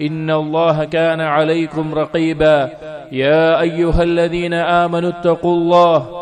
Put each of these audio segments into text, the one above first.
إن الله كان عليكم رقيبا. يا أيها الذين آمنوا اتقوا الله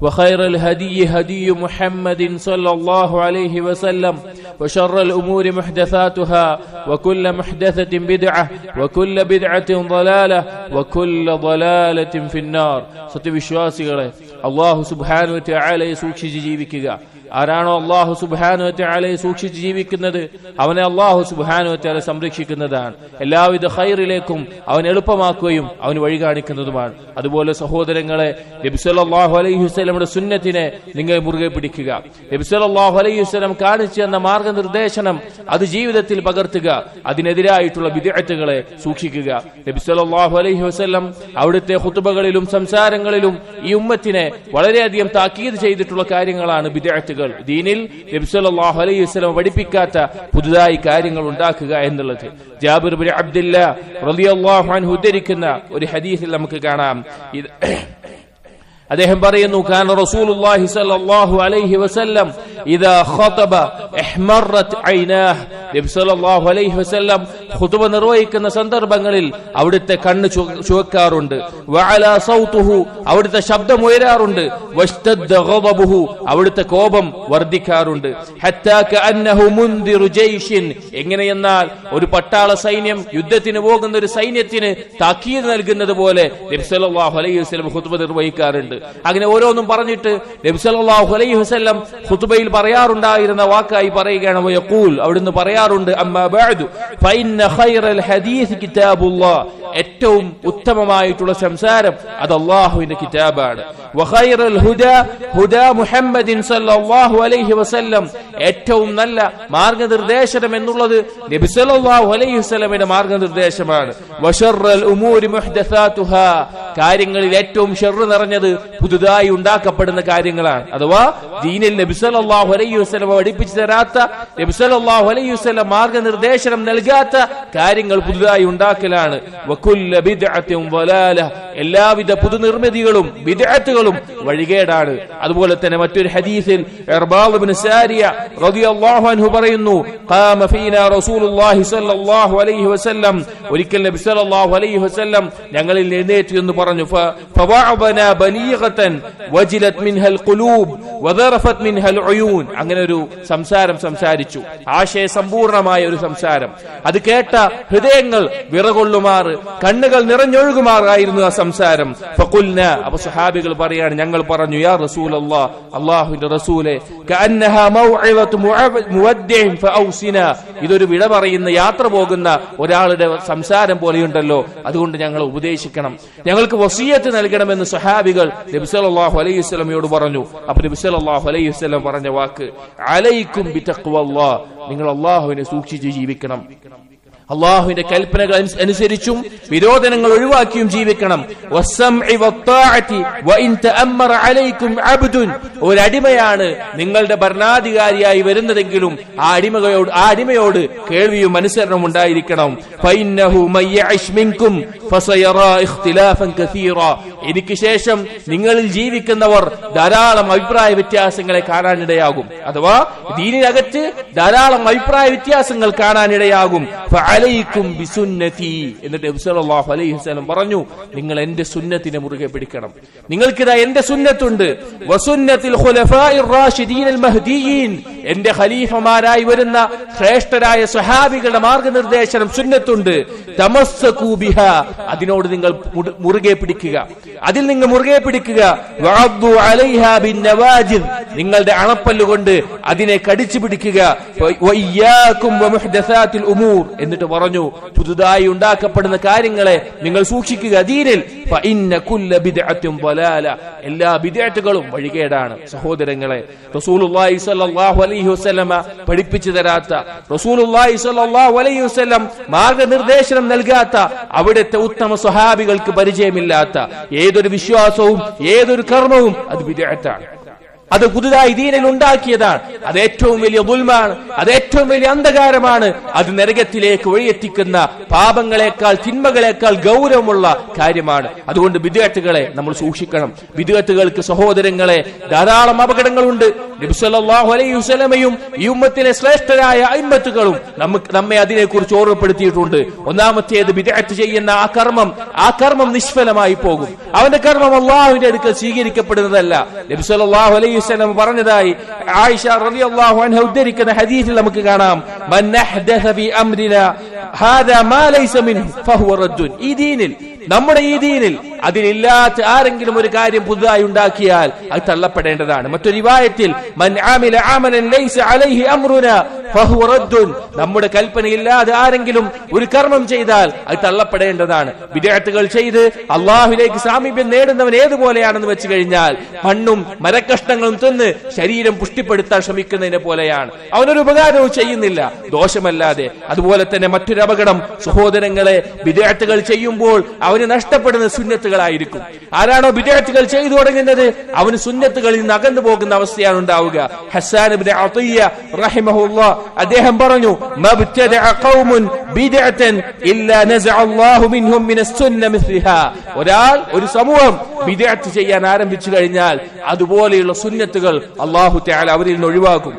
وخير الهدي هدي محمد صلى الله عليه وسلم وشر الأمور محدثاتها وكل محدثة بدعة وكل بدعة ضلالة وكل ضلالة في النار സത്യവിശ്വാസികളെ അള്ളാഹു സുബാനുവറ്റ ആലയെ സൂക്ഷിച്ച് ജീവിക്കുക ആരാണോ അള്ളാഹു സുബാനു ആലയെ സൂക്ഷിച്ച് ജീവിക്കുന്നത് അവനെ അള്ളാഹു സുബാനുവറ്റാലെ സംരക്ഷിക്കുന്നതാണ്. എല്ലാവിധ ഹൈറിലേക്കും അവൻ എളുപ്പമാക്കുകയും അവന് വഴി കാണിക്കുന്നതുമാണ്. അതുപോലെ സഹോദരങ്ങളെ നബിസ്വല്ലാഹു അലൈഹി വസ്ലമിയുടെ സുന്നത്തിനെ നിങ്ങൾ മുറുകെ പിടിക്കുക. നബിസ്വല്ലാഹു അലൈഹി വസ്ലം കാണിച്ചു തന്ന മാർഗനിർദ്ദേശനം അത് ജീവിതത്തിൽ പകർത്തുക. അതിനെതിരായിട്ടുള്ള വിദ്യാർത്ഥികളെ സൂക്ഷിക്കുക. നബിസ്വല്ലാഹു അലൈഹി വസ്ലം അവിടുത്തെ ഹുത്തുബകളിലും സംസാരങ്ങളിലും ഈ ഉമ്മത്തിനെ വളരെയധികം താക്കീത് ചെയ്തിട്ടുള്ള കാര്യങ്ങളാണ് വിദ്യാർത്ഥികൾ ദീനിൽ നബിസലാഹു അലൈഹി വസ്ലം പഠിപ്പിക്കാത്ത പുതുതായി കാര്യങ്ങൾ ഉണ്ടാക്കുക എന്നുള്ളത്. ജാബിർ ബിൻ അബ്ദുല്ല റളിയല്ലാഹു അൻഹു ഉദ്ധരിക്കുന്ന ഒരു ഹദീസിൽ നമുക്ക് കാണാം. അദ്ദേഹം പറയുന്നു കാന റസൂലുള്ളാഹി സ്വല്ലല്ലാഹു അലൈഹി വസല്ലം ഇദാ ഖതബ ഇഹ്മറത് ഐനാഹ് നബി സല്ലല്ലാഹു അലൈഹി വസല്ലം ഖുതുബ നിർവഹിക്കുന്ന സന്ദർഭങ്ങളിൽ അവിടുത്തെ കണ്ണ് ചുവക്കാറുണ്ട്. അവിടുത്തെ ശബ്ദം ഉയരാറുണ്ട്. അവിടുത്തെ കോപം വർദ്ധിക്കാറുണ്ട്. എങ്ങനെയെന്നാൽ ഒരു പട്ടാള സൈന്യം യുദ്ധത്തിന് പോകുന്ന ഒരു സൈന്യത്തിന് താക്കീത് നൽകുന്നത് പോലെ നബി സല്ലല്ലാഹു അലൈഹി വസല്ലം ഖുതുബ നിർവഹിക്കാറുണ്ട്. അങ്ങനെ ഓരോന്നും പറഞ്ഞിട്ട് നബി സല്ലല്ലാഹു അലൈഹി വസല്ലം ഖുതുബയിൽ പറയാറുണ്ടായിരുന്ന വാക്കായി പറയുകയാണ് അവിടുന്ന് അവിടുന്ന് പറയാറുണ്ട് ഏറ്റവും ഉത്തമമായിട്ടുള്ള സംസാരം അത് അള്ളാഹുവിന്റെ കിതാബാണ്. മുഹമ്മദിൻ അലൈഹി വസല്ലം. ഏറ്റവും നല്ല മാർഗനിർദ്ദേശനം എന്നുള്ളത് നബി സല്ലല്ലാഹു അലൈഹി വസല്ലമയുടെ മാർഗനിർദ്ദേശമാണ്. വശറൽ ഉമൂരി കാര്യങ്ങളിൽ ഏറ്റവും ഷെറ് നിറഞ്ഞത് പുതുതായി ഉണ്ടാക്കപ്പെടുന്ന കാര്യങ്ങളാണ്. അഥവാ ദീനിൽ നബിസലാഹു അലൈഹി പഠിപ്പിച്ചു തരാത്ത നബിസലാഹു അലൈഹി മാർഗനിർദ്ദേശനം നൽകാത്ത കാര്യങ്ങൾ പുതുതായി ഉണ്ടാക്കലാണ്. എല്ലാവിധ പുതുനിർമ്മിതികളും വിദഗ്ധകളും വഴികേടാണ്. അതുപോലെ തന്നെ മറ്റൊരു ഹദീസിൽ പറയുന്നു ഒരിക്കൽ നബി സല്ലല്ലാഹു അലൈഹി വസല്ലം ഞങ്ങളിൽ എഴുന്നേറ്റു എന്ന് പറഞ്ഞു. വജിലത് മിൻഹൽ മിൻഹൽ അങ്ങനെ ഒരു സംസാരം സംസാരിച്ചു. ആശയ സമ്പൂർണമായ ഒരു സംസാരം. അത് കേട്ട ഹൃദയങ്ങൾ വിറകൊള്ളുമാറ് കണ്ണുകൾ നിറഞ്ഞൊഴുകുമാറായിരുന്നു ആ സംസാരം. അപ്പൊ സുഹാബികൾ പറയാണ് ഞങ്ങൾ പറഞ്ഞു യാ റസൂൽ അള്ളാഹുവിന്റെ റസൂലെ ഇതൊരു വിട പറയുന്ന യാത്ര പോകുന്ന ഒരാളുടെ സംസാരം പോലെയുണ്ടല്ലോ അതുകൊണ്ട് ഞങ്ങൾ ഉപദേശിക്കണം. ഞങ്ങൾക്ക് വസീയത്ത് നൽകണമെന്ന് സഹാബികൾ നബിസലാഹു അലൈഹി സ്വലമയോട് പറഞ്ഞു. അപ്പൊ നബിസലാഹു അലൈഹി സ്വലം പറഞ്ഞ വാക്ക് അലൈക്കും നിങ്ങൾ അള്ളാഹുവിനെ സൂക്ഷിച്ച് ജീവിക്കണം. അള്ളാഹുവിന്റെ കൽപ്പനകൾ അനുസരിച്ചും വിരോധനങ്ങൾ ഒഴിവാക്കിയും ജീവിക്കണം. ഒരടിമയാണ് നിങ്ങളുടെ ഭരണാധികാരിയായി വരുന്നതെങ്കിലും ആ അടിമയോട് ആ അടിമയോട് കേൾവിയും അനുസരണവും ഉണ്ടായിരിക്കണം. എനിക്ക് ശേഷം നിങ്ങളിൽ ജീവിക്കുന്നവർ ധാരാളം അഭിപ്രായ വ്യത്യാസങ്ങളെ കാണാനിടയാകും. അഥവാ ദീനിനകത്ത് ധാരാളം അഭിപ്രായ വ്യത്യാസങ്ങൾ കാണാനിടയാകും. എന്നിട്ട് അലൈഹി പറഞ്ഞു നിങ്ങൾ എന്റെ സുന്നത്തിനെ മുറുകെ പിടിക്കണം. നിങ്ങൾക്കിതാ എന്റെ സുന്നത്തുണ്ട്. എന്റെ ഖലീഫമാരായി വരുന്ന ശ്രേഷ്ഠരായ സ്വഹാബികളുടെ മാർഗനിർദ്ദേശനം സുന്നത്തുണ്ട്. അതിനോട് നിങ്ങൾ മുറുകെ പിടിക്കുക. അതിൽ നിങ്ങൾ മുറുകെ പിടിക്കുക. നിങ്ങളുടെ അണപ്പല്ലുകൊണ്ട് അതിനെ കടിച്ചു പിടിക്കുക. എന്നിട്ട് പറഞ്ഞു പുതുതായി ഉണ്ടാക്കപ്പെടുന്ന കാര്യങ്ങളെ നിങ്ങൾ സൂക്ഷിക്കുക ദീനിൽ. എല്ലാ ബിദ്അത്തുകളും വഴികേടാണ്. സഹോദരങ്ങളെ റസൂലുള്ളാഹി സ്വല്ലല്ലാഹു അലൈഹി വസല്ലമ പഠിപ്പിച്ചു തരാത്ത റസൂലുള്ളാഹി സ്വല്ലല്ലാഹു അലൈഹി വസല്ലം നൽകാത്ത അവിടുത്തെ ഉത്തമ സ്വഹാബികൾക്ക് പരിചയമില്ലാത്ത ഏതൊരു വിശ്വാസവും ഏതൊരു കർമ്മവും അത് വിദേഹത്താണ് അത് പുതുതായി ദീനിൽ ഉണ്ടാക്കിയതാണ്. അത് ഏറ്റവും വലിയ ദുൽമാണ്. അത് ഏറ്റവും വലിയ അന്ധകാരമാണ്. അത് നരകത്തിലേക്ക് വഴിയെത്തിക്കുന്ന പാപങ്ങളെക്കാൾ തിന്മകളെക്കാൾ ഗൗരവമുള്ള കാര്യമാണ്. അതുകൊണ്ട് വിദ്യാർത്ഥികളെ നമ്മൾ സൂക്ഷിക്കണം. വിദ്യാർത്ഥികൾക്ക് സഹോദരങ്ങളെ ധാരാളം അപകടങ്ങളുണ്ട്. നബിസല്ലാഹു അലൈഹി വസ്ലമയും ഈ ഉമ്മത്തിലെ ശ്രേഷ്ഠരായ അയിമത്തുകളും നമുക്ക് നമ്മെ അതിനെക്കുറിച്ച് ഓർമ്മപ്പെടുത്തിയിട്ടുണ്ട്. ഒന്നാമത്തേത് വിദഗ്ധ ചെയ്യുന്ന ആ കർമ്മം ആ കർമ്മം നിഷ്ഫലമായി പോകും. അവന്റെ കർമ്മം അള്ളാഹുവിന്റെ അടുക്കൽ സ്വീകരിക്കപ്പെടുന്നതല്ല. നബി സല്ലല്ലാഹു അലൈഹി വസല്ലം പറഞ്ഞതായി ആയിഷ റളിയല്ലാഹു അൻഹ ഉദ്ധരിക്കുന്ന ഹദീസിൽ നമുക്ക് കാണാം. ഈ ദീനിൽ നമ്മുടെ ഈ ദീനിൽ അതിലില്ലാത്ത ആരെങ്കിലും ഒരു കാര്യം പുതുതായി ഉണ്ടാക്കിയാൽ അത് തള്ളപ്പെടേണ്ടതാണ്. മറ്റൊരു വായത്തിൽ നമ്മുടെ കൽപ്പനയില്ലാതെ ആരെങ്കിലും ഒരു കർമ്മം ചെയ്താൽ അത് തള്ളപ്പെടേണ്ടതാണ്. വിദ്യാർത്ഥികൾ ചെയ്ത് അള്ളാഹുലേക്ക് സാമീപ്യം നേടുന്നവൻ ഏതുപോലെയാണെന്ന് വെച്ച് കഴിഞ്ഞാൽ മണ്ണും മരക്കഷ്ണങ്ങളും തിന്ന് ശരീരം പുഷ്ടിപ്പെടുത്താൻ ശ്രമിക്കുന്നതിനെ പോലെയാണ്. അവനൊരു ഉപകാരവും ചെയ്യുന്നില്ല. ദോഷമല്ലാതെ. അതുപോലെ തന്നെ മറ്റൊരു അപകടം സഹോദരങ്ങളെ വിദ്യാർത്ഥികൾ ചെയ്യുമ്പോൾ അവന് നഷ്ടപ്പെടുന്ന സുന്നത്തുകളായിരിക്കും. ആരാണോ വിദ്യാർത്ഥികൾ ചെയ്തു തുടങ്ങുന്നത് അവന് സുന്നത്തുകളിൽ നിന്ന് അകന്നു പോകുന്ന അവസ്ഥയാണ് ഉണ്ടാവുക. ഹസാൻ അദ്ദേഹം പറഞ്ഞു ഒരാൾ ഒരു സമൂഹം ബിദ്അത്ത് ചെയ്യാൻ ആരംഭിച്ചു കഴിഞ്ഞാൽ അതുപോലെയുള്ള സുന്നത്തുകൾ അല്ലാഹു തആല അവരിൽ നിന്ന് ഒഴിവാക്കും.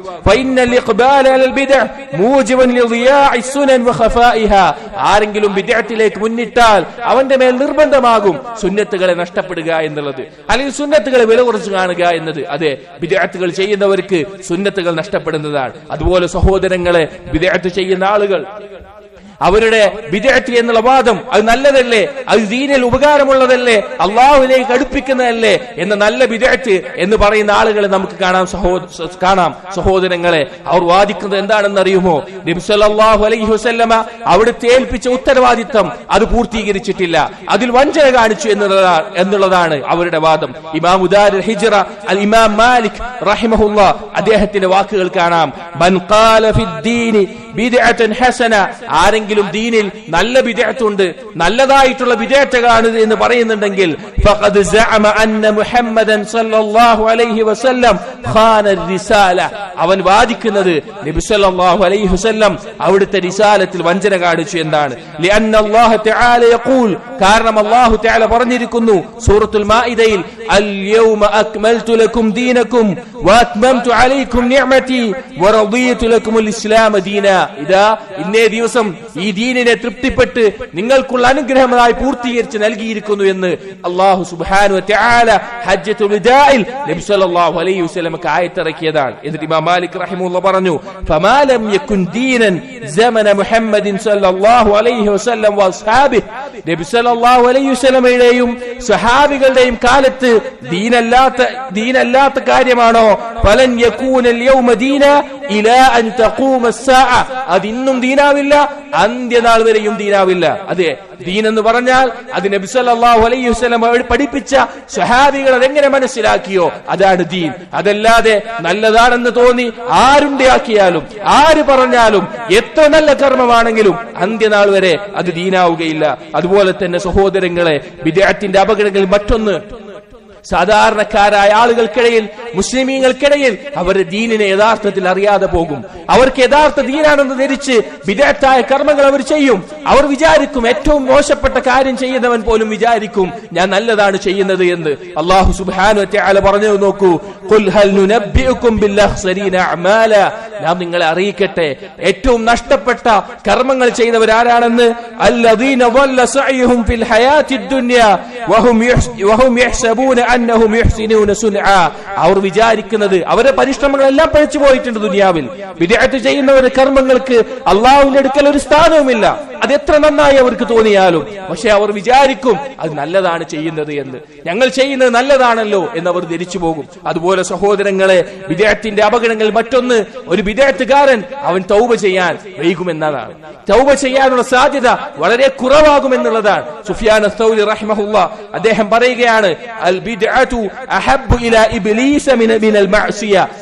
ആരെങ്കിലും ബിദ്അത്തിലേക്ക് മുന്നിട്ടാൽ അവന്റെ മേൽ നിർബന്ധമാകും. സുന്നത്തുകളെ നഷ്ടപ്പെടുക എന്നുള്ളത്. അല്ലെങ്കിൽ സുന്നത്തുകളെ വില കുറച്ച് കാണുക എന്നത്. അതെ വിദ്യാർത്ഥികൾ ചെയ്യുന്നവർക്ക് സുന്നത്തുകൾ നഷ്ടപ്പെടുന്നതാണ്. അതുപോലെ സഹോദരങ്ങളെ വിദ്യാർത്ഥി ചെയ്യുന്ന ആളുകൾ. അവരുടെ വിജയത്തി എന്നുള്ള വാദം അത് നല്ലതല്ലേ? അത് ദീനിൽ ഉപകാരമുള്ളതല്ലേ? അള്ളാഹുലേക്ക് അടുപ്പിക്കുന്നതല്ലേ? എന്ന നല്ല വിജയത്ത് എന്ന് പറയുന്ന ആളുകളെ നമുക്ക് കാണാം സഹോദ കാണാം. സഹോദരങ്ങളെ അവർ വാദിക്കുന്നത് എന്താണെന്ന് അറിയുമോ? നബിസല്ലാഹു അലൈഹി വസല്ലമ അവിടുത്തെ ഏൽപ്പിച്ച ഉത്തരവാദിത്തം അത് പൂർത്തീകരിച്ചിട്ടില്ല. അതിൽ വഞ്ചന കാണിച്ചു എന്നുള്ളതാണ് എന്നുള്ളതാണ് അവരുടെ വാദം. ഇമാം ഉദാർ ഹിജറ അൽ ഇമാം മാലിക് റഹിമഹുല്ല അദ്ദേഹത്തിന്റെ വാക്കുകൾ കാണാം. ഖാല ഫിദ്ദീനി ഹസന. ആരെങ്കിലും ദീനിൽ നല്ല വിദേഹത്തുണ്ട് നല്ലതായിട്ടുള്ള ബിദ്അത്തുകളാണ് എന്ന് പറയുന്നുണ്ടെങ്കിൽ അവൻ വാദിക്കുന്നത് നബി സല്ലല്ലാഹു അലൈഹി വസല്ലം അവിടുത്തെ റിസാലത്തിൽ വഞ്ചന കാണിച്ചു യഖൂൽ. കാരണം അല്ലാഹു തആല പറഞ്ഞിരിക്കുന്നു സൂറത്തുൽ മാഇദയിൽ അൽ യൗമ അക്മൽതു ലക്കും ദീനക്കും വഅത്മംതു അലൈക്കും നിഅമതി വറദിയതു ലക്കുമുൽ ഇസ്ലാമ ദീന. ഇതാ ഇന്നേ ദിവസം ഈ ദീനിനെ തൃപ്തിപ്പെട്ട് നിങ്ങൾക്കുള്ള അനുഗ്രഹമായി പൂർത്തീകരിച്ച് നൽകിയിരിക്കുന്നു എന്ന് അള്ളാഹു വിദാഇൽ നബി സല്ലല്ലാഹു അലൈഹി വസല്ലമക്ക് ആയത്തിറക്കിയതാണ്. എന്നിട്ട് ഇമാം മാലിക് റഹിമുള്ള പറഞ്ഞു ഫമാ ലം യകുൻ ദീനൻ സമന മുഹമ്മദിൻ സല്ലല്ലാഹു അലൈഹി വസല്ലം വസ്ഹാബി നബി സല്ലല്ലാഹു അലൈഹി വസല്ലമയുടെയും സ്വഹാബികളുടെയും കാലത്ത് ദീനല്ലാത്ത ദീനല്ലാത്ത കാര്യമാണോ? ഫലൻ യകൂനൽ യൗമ ദീന ഇലാ അൻ അതിന്നും ദീനാവില്ല അന്ത്യനാൾ വരെയും ദീനാവില്ല. അതെ ദീൻ എന്ന് പറഞ്ഞാൽ അത് നബി സല്ലല്ലാഹു അലൈഹി വസല്ലം പഠിപ്പിച്ച സ്വഹാബികൾ അതെങ്ങനെ മനസ്സിലാക്കിയോ? അതാണ് ദീൻ. അതല്ലാതെ നല്ലതാണെന്ന് തോന്നി ആരുണ്ടാക്കിയാലും ആര് പറഞ്ഞാലും എത്ര നല്ല കർമ്മമാണെങ്കിലും അന്ത്യനാൾ വരെ അത് ദീനാവുകയില്ല. അതുപോലെ തന്നെ സഹോദരങ്ങളെ വിദ്യാർത്ഥിന്റെ അപകടങ്ങളിൽ മറ്റൊന്ന് സാധാരണക്കാരായ ആളുകൾക്കിടയിൽ മുസ്ലിമീങ്ങൾക്കിടയിൽ അവരുടെ ദീനിനെ യഥാർത്ഥത്തിൽ അറിയാതെ പോകും. അവർക്ക് യഥാർത്ഥ ദീനാണെന്ന് ധരിച്ച് വിദഗ്ധായ കർമ്മങ്ങൾ അവർ ചെയ്യും. അവർ വിചാരിക്കും ഏറ്റവും മോശപ്പെട്ട കാര്യം ചെയ്യുന്നവൻ പോലും വിചാരിക്കും ഞാൻ നല്ലതാണ് ചെയ്യുന്നത് എന്ന്. അള്ളാഹു വതആല പറഞ്ഞു നോക്കൂ. നാം നിങ്ങളെ അറിയിക്കട്ടെ. ഏറ്റവും നഷ്ടപ്പെട്ട കർമ്മങ്ങൾ ചെയ്യുന്നവരാരാണെന്ന്? അല്ലദീന വഹും യഹ്സ്- വഹും യഹ്സബൂന അന്നഹും യഹ്സിനൂന സുൻആ. അവർ വിചാരിക്കുന്നത് അവരുടെ പരിശ്രമങ്ങളെല്ലാം പഴിച്ചു പോയിട്ടുണ്ട് ദുനിയാവിൽ. വിദ്യാർത്ഥി ചെയ്യുന്നവരുടെ കർമ്മങ്ങൾക്ക് അള്ളാഹുവിന്റെ അടുക്കൽ ഒരു സ്ഥാനവുമില്ല. അത് എത്ര നന്നായി അവർക്ക് തോന്നിയാലും. പക്ഷെ അവർ വിചാരിക്കും അത് നല്ലതാണ് ചെയ്യുന്നത് എന്ന്. ഞങ്ങൾ ചെയ്യുന്നത് നല്ലതാണല്ലോ എന്ന് അവർ ധരിച്ചു പോകും. അതുപോലെ സഹോദരങ്ങളെ വിദേഹത്തിന്റെ അപകടങ്ങൾ മറ്റൊന്ന് ഒരു വിദേഹത്തുകാരൻ അവൻ തൗബ ചെയ്യാൻ വൈകുമെന്നതാണ്. തൗബ ചെയ്യാനുള്ള സാധ്യത വളരെ കുറവാകുമെന്നുള്ളതാണ് സുഫിയാൻ റഹ്മഹുല്ല അദ്ദേഹം പറയുകയാണ്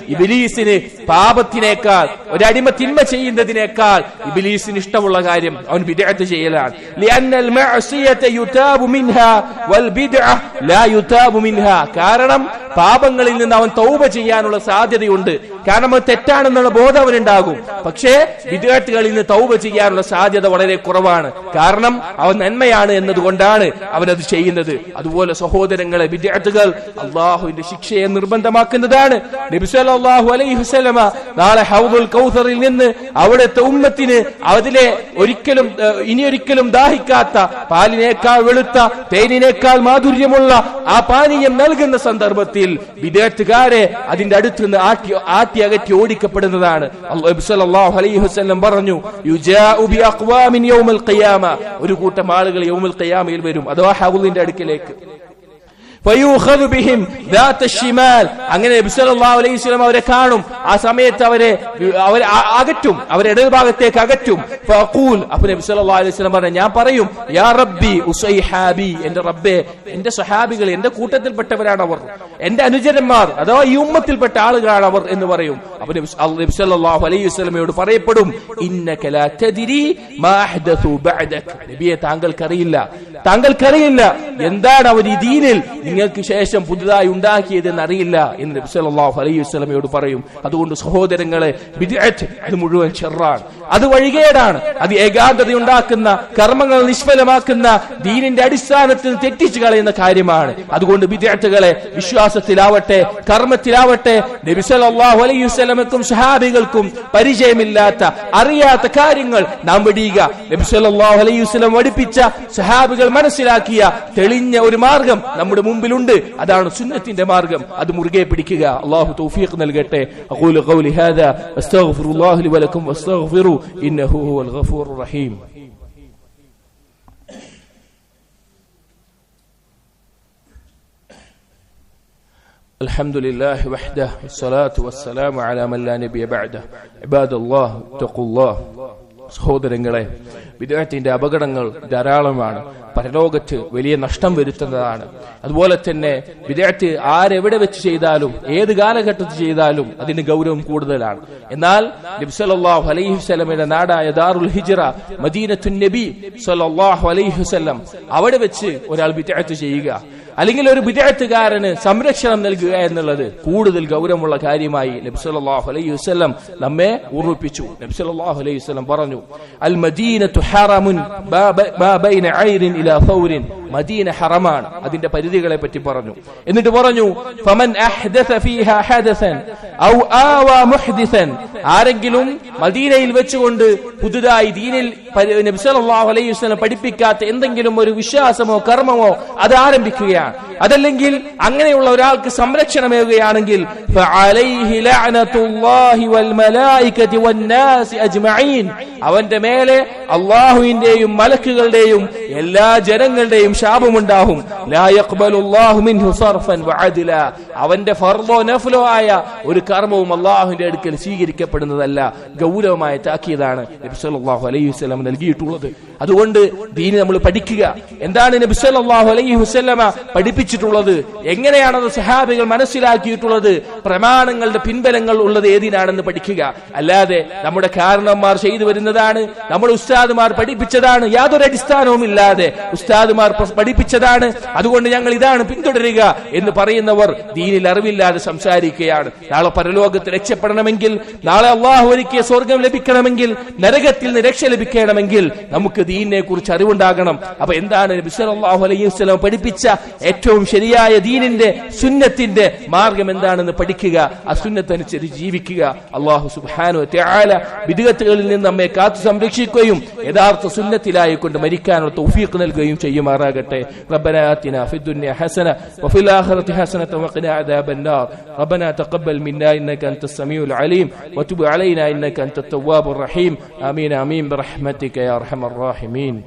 ഇബ്ലീസിന് പാപത്തിനേക്കാൾ ഒരു അടിമ തിന്മ ചെയ്യുന്നതിനേക്കാൾ ഇബിലീസിന് ഇഷ്ടമുള്ള കാര്യം അവൻ ബിദ്അത്ത് ചെയ്യലാണ് ലിഅന്നൽ മഅസിയത യുതാബു മിൻഹാ വൽ ബിദ്അ ലാ യുതാബു മിൻഹാ കാരണം പാപങ്ങളിൽ നിന്ന് അവൻ തൗബ ചെയ്യാനുള്ള സാധ്യതയുണ്ട്. കാരണം അത് തെറ്റാണെന്നുള്ള ബോധം അവനുണ്ടാകും. പക്ഷേ വിദ്യാർത്ഥികളിൽ നിന്ന് തൗബ ചെയ്യാനുള്ള സാധ്യത വളരെ കുറവാണ്. കാരണം അവൻ നന്മയാണ് എന്നതുകൊണ്ടാണ് അവനത് ചെയ്യുന്നത്. അതുപോലെ സഹോദരങ്ങളെ വിദ്യാർത്ഥികൾ അള്ളാഹുവിന്റെ ശിക്ഷയെ നിർബന്ധമാക്കുന്നതാണ്. അലൈഹി നാളെ ഹൗദുൽ കൗസറിൽ നിന്ന് അവിടുത്തെ ഉമ്മത്തിന് അതിലെ ഒരിക്കലും ഇനിയൊരിക്കലും ദാഹിക്കാത്ത പാലിനേക്കാൾ വെളുത്ത തേനിനേക്കാൾ മാധുര്യമുള്ള ആ പാനീയം നൽകുന്ന സന്ദർഭത്തിൽ വിദ്യാർത്ഥികാരെ അതിന്റെ അടുത്ത് നിന്ന് ആട്ടി അകറ്റി ഓടിക്കപ്പെടുന്നതാണ്. അല്ലാഹു സല്ലല്ലാഹു അലൈഹി വസല്ലം പറഞ്ഞു ഒരു കൂട്ടം ആളുകൾ യൗമുൽ ഖിയാമയിൽ വരും. അഥവാ ഹൗലിന്റെ അടുക്കിലേക്ക്. അങ്ങനെ അലൈഹി വസല്ലം അവരെ കാണും. ആ സമയത്ത് അവരെ അവരെ അകറ്റും. അവരെ ഇടത് ഭാഗത്തേക്ക് അകറ്റും. അപ്പോൾ നബി സല്ലല്ലാഹു അലൈഹി വസല്ലം പറഞ്ഞു ഞാൻ പറയും യാ റബ്ബി ഉസൈഹാബി. എന്റെ റബ്ബേ എന്റെ സഹാബികൾ എന്റെ കൂട്ടത്തിൽപ്പെട്ടവരാണ് അവർ. എന്റെ അനുചരന്മാർ അഥവാ ഈ ഉമ്മത്തിൽപ്പെട്ട ആളുകളാണ് അവർ എന്ന് പറയും. അപ്പോൾ നബി സ- സല്ലല്ലാഹു അലൈഹി വസല്ലമയോട് പറയപ്പെടും നബിയെ താങ്കൾക്കറിയില്ല. താങ്കൾക്കറിയില്ല. എന്താണ് അവർ ഈ ദീനിൽ? നിങ്ങൾക്ക് ശേഷം പുതുതായി ഉണ്ടാക്കിയതെന്ന് അറിയില്ല എന്ന് നബി സല്ലല്ലാഹു അലൈഹി വസല്ലമയോട് പറയും. അതുകൊണ്ട് സഹോദരങ്ങളെ ബിദ്അത്ത് അത് മുഴുവൻ ചെറാണ് അത് വഴികേടാണ്. അത് ഏകാന്തത ഉണ്ടാക്കുന്ന കർമ്മങ്ങൾ നിഷ്ഫലമാക്കുന്ന ദീനിന്റെ അടിസ്ഥാനത്തിൽ തെറ്റിച്ചു കളയുന്ന കാര്യമാണ്. അതുകൊണ്ട് ബിദ്അത്തുകളെ വിശ്വാസത്തിലാവട്ടെ കർമ്മത്തിലാവട്ടെ നബി സല്ലല്ലാഹു അലൈഹി വസല്ലമക്കും സഹാബികൾക്കും പരിചയമില്ലാത്ത അറിയാത്ത കാര്യങ്ങൾ നാം വെടിയുക. നബി സല്ലല്ലാഹു അലൈഹി വസല്ലം പഠിപ്പിച്ച സഹാബികൾ മനസ്സിലാക്കിയ തെളിഞ്ഞ ഒരു മാർഗം നമ്മുടെ മുമ്പിലുണ്ട് അതാണ് സുന്നത്തിന്റെ മാർഗം അത് മുറുകെ പിടിക്കുക അള്ളാഹു തൗഫീഖ് നൽകട്ടെ അഖൂലു ഖൗലി ഹാദാ അസ്തഗ്ഫിറുല്ലാഹി ലി വലക്കും വസ്തഗ്ഫിറു ഇന്നഹു ഹുവൽ ഗഫൂറുർ റഹീം الحمد لله وحده والصلاة والسلام على من لا نبي بعده عباد الله اتقوا الله സഹോദരങ്ങളെ വിദേഹത്തിന്റെ അപകടങ്ങൾ ധാരാളമാണ്. പരലോകത്ത് വലിയ നഷ്ടം വരുത്തുന്നതാണ്. അതുപോലെ തന്നെ വിദേഹത്ത് ആരെവിടെ വെച്ച് ചെയ്താലും ഏത് കാലഘട്ടത്തിൽ ചെയ്താലും അതിന് ഗൗരവം കൂടുതലാണ്. എന്നാൽ നബ്സലാഹു അലൈഹി നാടായ ദാറുൽ ഹിജറ മദീനത്തു നബി സല്ലല്ലാഹു അലൈഹി വസല്ലം അവിടെ വെച്ച് ഒരാൾ വിദേഹത്ത് ചെയ്യുക. അല്ലെങ്കിൽ ഒരു വിദേഹത്തുകാരന് സംരക്ഷണം നൽകുക എന്നുള്ളത് കൂടുതൽ ഗൗരവമുള്ള കാര്യമായി നബ്സലാഹു അലൈഹി വസല്ലം നമ്മെ ഓർമ്മിപ്പിച്ചു. നബ്സലാഹു അലൈഹി വസല്ലം പറഞ്ഞു അൽ മദീനത്തു ഹറമുൻ ഇലാ ഫൗരിൻ മദീന ഹറമാണ് അതിന്റെ പരിധികളെ പറ്റി പറഞ്ഞു. എന്നിട്ട് പറഞ്ഞു ഫമൻ അഹ്ദസ ഫീഹാ ഹദസൻ ഔ ആവാ മുഹ്ദിസൻ. ആരെങ്കിലും മദീനയിൽ വെച്ചുകൊണ്ട് പുതുതായി ദീനിൽ നബി സല്ലല്ലാഹു അലൈഹി വസല്ലം പഠിപ്പിക്കാത്ത എന്തെങ്കിലും ഒരു വിശ്വാസമോ കർമ്മമോ അത് ആരംഭിക്കുകയാണ്. അതല്ലെങ്കിൽ അങ്ങനെയുള്ള ഒരാൾക്ക് സംരക്ഷണമേകുകയാണെങ്കിൽ അവന്റെ മേലെ അള്ളാഹുവിന്റെയും മലക്കുകളുടെയും എല്ലാ ജനങ്ങളുടെയും വഅദ്ല അവന്റെ ഫർളോ നഫ്ലോ ആയ ഒരു കർമ്മവും അള്ളാഹുവിന്റെ അടുക്കൽ സ്വീകരിക്കപ്പെടുന്നതല്ല. ഗൗരവമായ താക്കീതാണ് നബി സല്ലല്ലാഹു അലൈഹി വസല്ലം നൽകിയിട്ടുള്ളത്. അതുകൊണ്ട് ദീനി നമ്മൾ പഠിക്കുക. എന്താണ് നബി സല്ലല്ലാഹു അലൈഹി വസല്ലമ പഠിപ്പിച്ചിട്ടുള്ളത്? എങ്ങനെയാണത് സഹാബികൾ മനസ്സിലാക്കിയിട്ടുള്ളത്? പ്രമാണങ്ങളുടെ പിൻബലങ്ങൾ ഉള്ളത് ഏതിനാണെന്ന് പഠിക്കുക. അല്ലാതെ നമ്മുടെ കാരണന്മാർ ചെയ്തു വരുന്നതാണ് നമ്മുടെ ഉസ്താദുമാർ പഠിപ്പിച്ചതാണ് യാതൊരു അടിസ്ഥാനവും ഇല്ലാതെ ഉസ്താദുമാർ പഠിപ്പിച്ചതാണ്. അതുകൊണ്ട് ഞങ്ങൾ ഇതാണ് പിന്തുടരുക എന്ന് പറയുന്നവർ ദീനിൽ അറിവില്ലാതെ സംസാരിക്കുകയാണ്. നാളെ പരലോകത്ത് രക്ഷപ്പെടണമെങ്കിൽ നാളെ അള്ളാഹു ഒരുക്കിയ സ്വർഗം ലഭിക്കണമെങ്കിൽ നരകത്തിൽ നിന്ന് രക്ഷ ലഭിക്കണമെങ്കിൽ നമുക്ക് ദീനിനെ കുറിച്ച് അറിവുണ്ടാകണം അപ്പൊ എന്താണ് നബി സല്ലല്ലാഹു അലൈഹി വസല്ലം പഠിപ്പിച്ച ഏറ്റവും ശരിയായ ദീനിന്റെ സുന്നത്തിന്റെ മാർഗം എന്താണെന്ന് പഠിക്കുക ആ സുന്നത്തനുസരിച്ച് ജീവിക്കുക അള്ളാഹു സുബ്ഹാനഹു വതആല വിദഗത്തുകളിൽ നിന്ന് നമ്മെ കാത്തു സംരക്ഷിക്കുകയും യഥാർത്ഥ സുന്നത്തിലായി കൊണ്ട് മരിക്കാനുള്ള തൗഫീഖ് നൽകുകയും ചെയ്യുമാറാകട്ടെ ربنا آتنا في الدنيا حسنة وفي الآخرة حسنة وقنا عذاب النار ربنا تقبل منا إنك أنت السميع العليم وتب علينا إنك أنت التواب الرحيم آمين آمين برحمتك يا أرحم الراحمين.